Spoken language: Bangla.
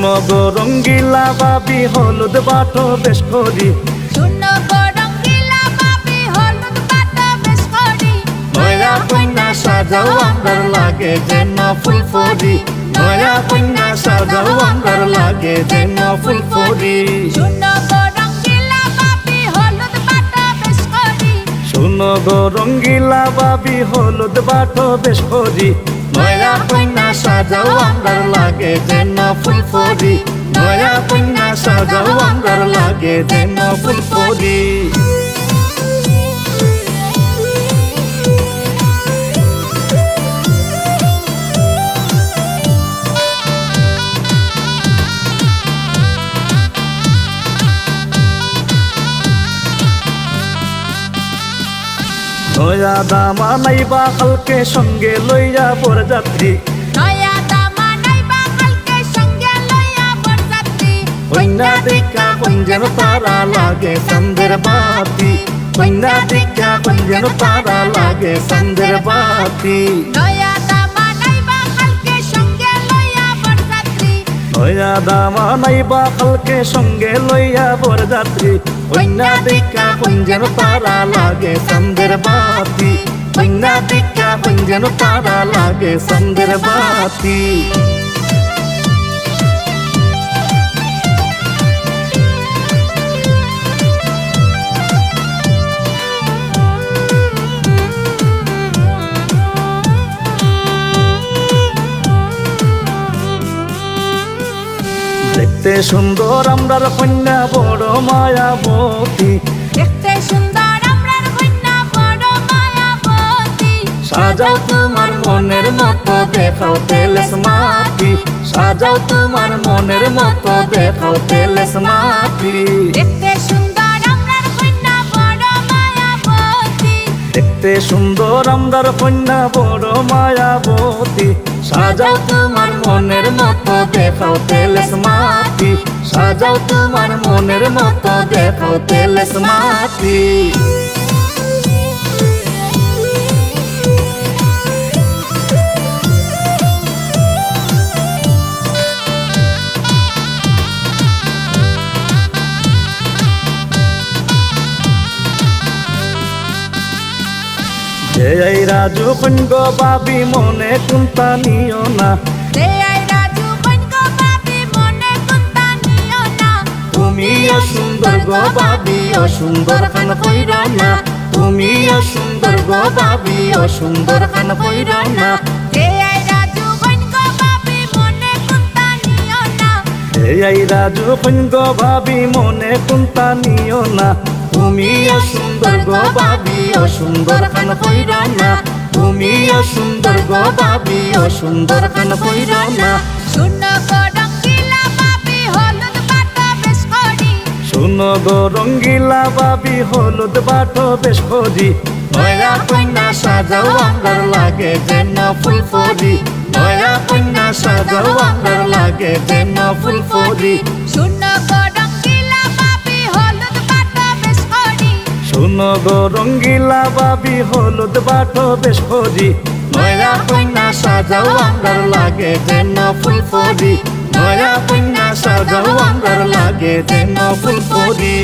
গো রঙ্গিলা বাবি হলুদ বাট বেশ করি। নয়া কন্যা সাজাও আমার লাগে যেন ফুল ফরি নয়া কন্যা সাজাও আমার লাগে যেন ফুল ফরি রঙ্গিলা বাবি, হলুদ বাটো বেশ করি নয়া কন্যা সাজাও আমার লাগে যেন ফুল ফরি নয়া কন্যা সাজাও আমার লাগে যেন ফুল ফরি নয়া দামা নাইবা কালকে সঙ্গে লইয়া বরযাত্রী। নয়া দামা নাইবা কালকে সঙ্গে লইয়া বরযাত্রী। কন্যা দেখা কুঞ্জন তারা লাগে সন্দের বাতি। কন্যা দেখা কুঞ্জন তারা লাগে সন্দের বাতি। নয়া নয়া দামা নাইবা কালকে সঙ্গে লইয়া বর যাত্রী কন্যা দেখা কুঞ্জন তারা লাগে সন্দের বাতি। কন্যা দেখা কুঞ্জন তারা লাগে সন্দের বাতি। দেখতে সুন্দর আমরার কন্যা বড় মায়াবতী দেখতে সুন্দর আমরার কন্যা বড় মায়াবতী সাজাও তোমার মনের মতো দেখাও তেলেস মাটি। সাজাও তোমার মনের মতো দেখাও তেলেস মাটি। দেখতে সুন্দর আমরার কন্যা বড় মায়াবতী দেখতে সুন্দর আমরার কন্যা বড় মায়াবতী সাজাও তোমার মনের মতো দেখাও তেলেস মাটি সাজাও তোমার মনের মতো দেখাও তেলেস মাটি এই রাজু কন্য বাবি মনে কুন্তা নিও না। দে আই রাজু কন্যা বাবি মনে কুত্তা নিও না। তুমি সুন্দর গো বাবি অসুন্দর খান কইর না। তুমি সুন্দর গো বাবি অসুন্দর খান কইর না। দে আই রাজু কন্যা বাবি মনে কুত্তা নিও না। এই রাজু কন্য বাবি মনে কুন্তা নিও না। তুমি সুন্দর গো বাবি অসুন্দর খান কইর না। তুমি সুন্দর গো বাবি অসুন্দর খান কইর না। শূন্য রঙ্গিলা বাবি হলুদ পাতা বেশ করি। শুনো গো রঙ্গিলা বাবি হলুদ বাটো বেশ করি। নয়া কন্যা সাজাও আমার লাগে যেন ফুল ফরি নয়া কন্যা সাজাও আমার লাগে যেন ফুল ফরি শূন্য গো রঙ্গিলা বাবি হলুদ বাটো বেশ ফরি নয়া কন্যা সাজাও আমার লাগে যেন ফুল ফরি নয়া কন্যা সাজাও আমার লাগে যেন ফুল ফরি